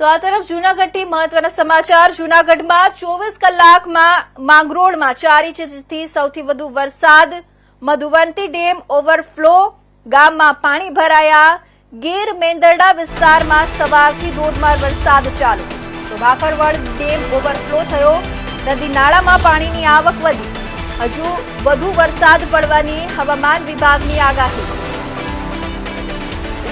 તો આ તરફ જૂનાગઢથી મહત્વના સમાચાર. જૂનાગઢમાં ચોવીસ કલાકમાં માંગરોળમાં ચાર ઇંચથી સૌથી વધુ વરસાદ. Madhuvanti dam overflow. ગામમાં પાણી ભરાયા. ગીર મેંદરડા વિસ્તારમાં સવારથી ધોધમાર વરસાદ ચાલુ. તો ભાખરવડ ડેમ ઓવરફ્લો થયો. નદી નાળામાં પાણીની આવક વધી. હજુ વધુ વરસાદ પડવાની હવામાન વિભાગની આગાહી.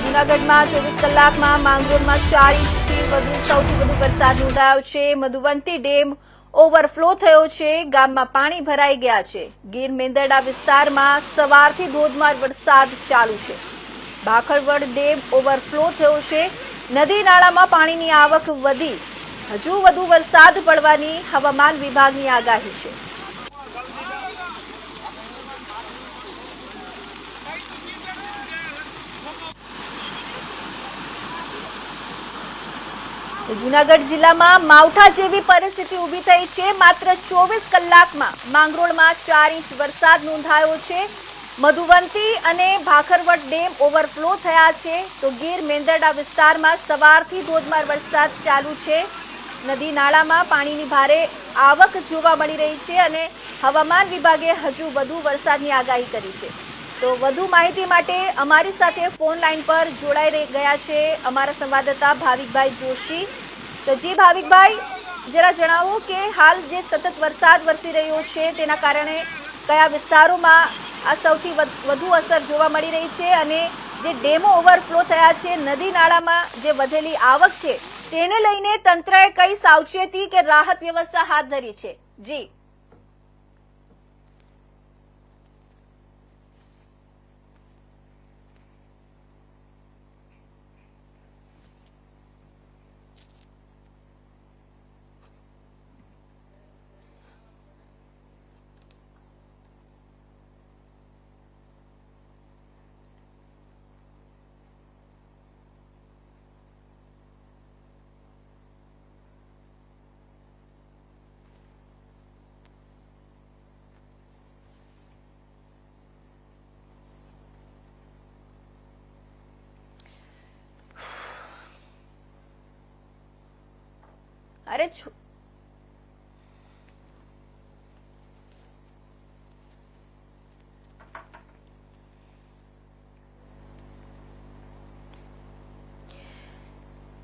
જૂનાગઢમાં ચોવીસ કલાકમાં માંગરોળમાં ચાર ઇંચથી વધુ સૌથી વધુ વરસાદ નોંધાયો છે. મધુવંતી ડેમ ઓવરફ્લો થયો છે. ગામમાં પાણી ભરાઈ ગયા છે. ગીર મેંદરડા વિસ્તારમાં સવારથી ધોધમાર વરસાદ ચાલુ છે. ભાખરવડ ડેમ ઓવરફ્લો થયો છે. નદી નાળામાં પાણીની આવક વધી. હજુ વધુ વરસાદ પડવાની હવામાન વિભાગની આગાહી છે તો જૂનાગઢ જિલ્લામાં માવઠા જેવી પરિસ્થિતિ ઊભી થઈ છે. માત્ર ચોવીસ કલાકમાં માંગરોળમાં ચાર ઇંચ વરસાદ નોંધાયો છે. મધુવંતી અને ભાખરવડ ડેમ ઓવરફ્લો થયા છે. તો ગીર મેંદરડા વિસ્તારમાં સવારથી ધોધમાર વરસાદ ચાલુ છે. નદી નાળામાં પાણીની ભારે આવક જોવા મળી રહી છે અને હવામાન વિભાગે હજુ વધુ વરસાદની આગાહી કરી છે. તો વધુ માહિતી માટે અમારી સાથે ફોન લાઈન પર જોડાઈ ગયા છે અમારા સંવાદદાતા ભાવિકભાઈ જોશી. તો જી ભાવિકભાઈ, જરા જણાવો કે હાલ જે સતત વરસાદ વરસી રહ્યો છે, તેના કારણે કયા વિસ્તારોમાં આ સૌથી વધુ અસર જોવા મળી રહી છે અને જે ડેમો ઓવરફ્લો થયા છે, નદી નાળામાં જે વધેલી આવક છે, તેને લઈને તંત્રએ કઈ સાવચેતી કે રાહત વ્યવસ્થા હાથ ધરી છે? જી. અરે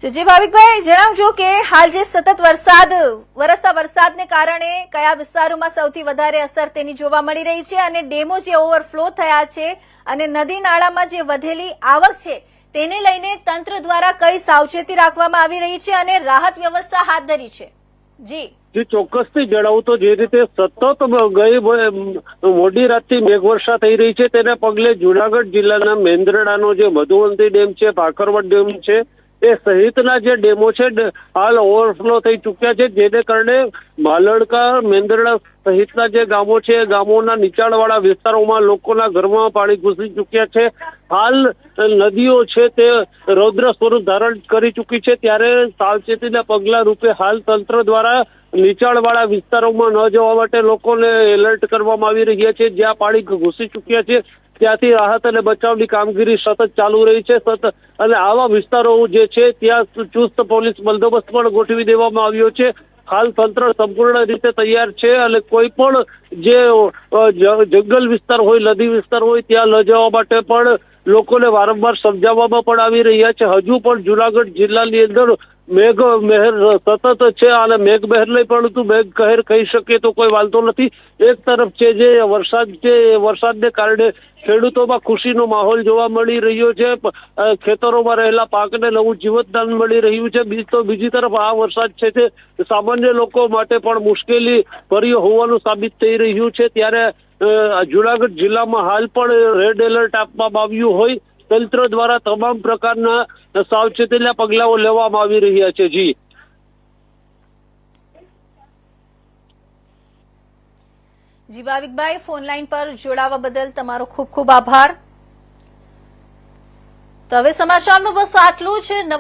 જે ભાવિકભાઈ, જણાવજો કે હાલ જે સતત વરસાદ, વરસતા વરસાદને કારણે કયા વિસ્તારોમાં સૌથી વધારે અસર તેની જોવા મળી રહી છે અને ડેમો જે ઓવરફ્લો થયા છે અને નદી નાળામાં જે વધેલી આવક છે તેને લઈને તંત્ર દ્વારા કઈ સાવચેતી રાખવામાં આવી રહી છે અને રાહત વ્યવસ્થા હાથ ધરી છે? જી. જે ચોક્કસથી જણાવું તો જે રીતે સતત ગઈ મોડી રાતથી મેઘવર્ષા થઈ રહી છે, તેને પગલે જુનાગઢ જિલ્લાના મેંદરડાનો જે મધુવંતી ડેમ છે, ભાખરવડ ડેમ છે એ સહિતના જે ડેમો છે હાલ ઓવરફ્લો થઈ ચૂક્યા છે, જેને કારણે માલણકા મેંદરડા સહિતના જે ગામો છે ગામોના નીચાણવાળા વિસ્તારોમાં લોકોના ઘરમાં પાણી ઘૂસી ચૂક્યા છે. હાલ નદીઓ છે તે રૌદ્ર સ્વરૂપ ધારણ કરી ચૂકી છે, ત્યારે સાવચેતીના પગલા રૂપે હાલ તંત્ર દ્વારા નીચાણવાળા વિસ્તારોમાં ન જવા માટે લોકોને એલર્ટ કરવામાં આવી રહ્યા છે, જ્યાં પાણી ઘૂસી ચૂક્યા છે. ત્યાંથી રાહત અને બચાવની કામગીરી સતત ચાલુ રહી છે. સતત અને આવા વિસ્તારો જે છે, ત્યાં ચુસ્ત પોલીસ બંદોબસ્ત પણ ગોઠવી દેવામાં આવ્યો છે. હાલ તંત્ર સંપૂર્ણ રીતે તૈયાર છે અને કોઈ પણ જે, જંગલ વિસ્તાર હોય, નદી વિસ્તાર હોય, ત્યાં ન જવા માટે પણ લોકોને વારંવાર સમજાવવામાં પણ આવી રહ્યા છે. હજુ પણ જુનાગઢ જિલ્લાની અંદર મેઘ મહેર સતત છે અને મેઘ મહેર નહીં, પરંતુ મેઘ કહેર કહી શકીએ તો કોઈ વાંધો નથી. એક તરફ છે જે વરસાદ છે, એ વરસાદને કારણે ખેડૂતોમાં ખુશીનો માહોલ જોવા મળી રહ્યો છે. ખેતરોમાં રહેલા પાકને નવું જીવતદાન મળી રહ્યું છે. બીજ, તો બીજી તરફ આ વરસાદ છે તે સામાન્ય લોકો માટે પણ મુશ્કેલી ભર્યો હોવાનું સાબિત થઈ રહ્યું છે. ત્યારે જુનાગઢ જિલ્લામાં હાલ પણ રેડ એલર્ટ આપવામાં આવ્યું હોય. તંત્ર દ્વારા તમામ પ્રકારના સાવચેતીના પગલાઓ લેવામાં આવી રહ્યા છે, જી. જી, ભાવિકભાઈ, ફોન લાઈન પર જોડાવા બદલ તમારો ખૂબ ખૂબ આભાર. તો હવે સમાચારનું બસ આટલું નવા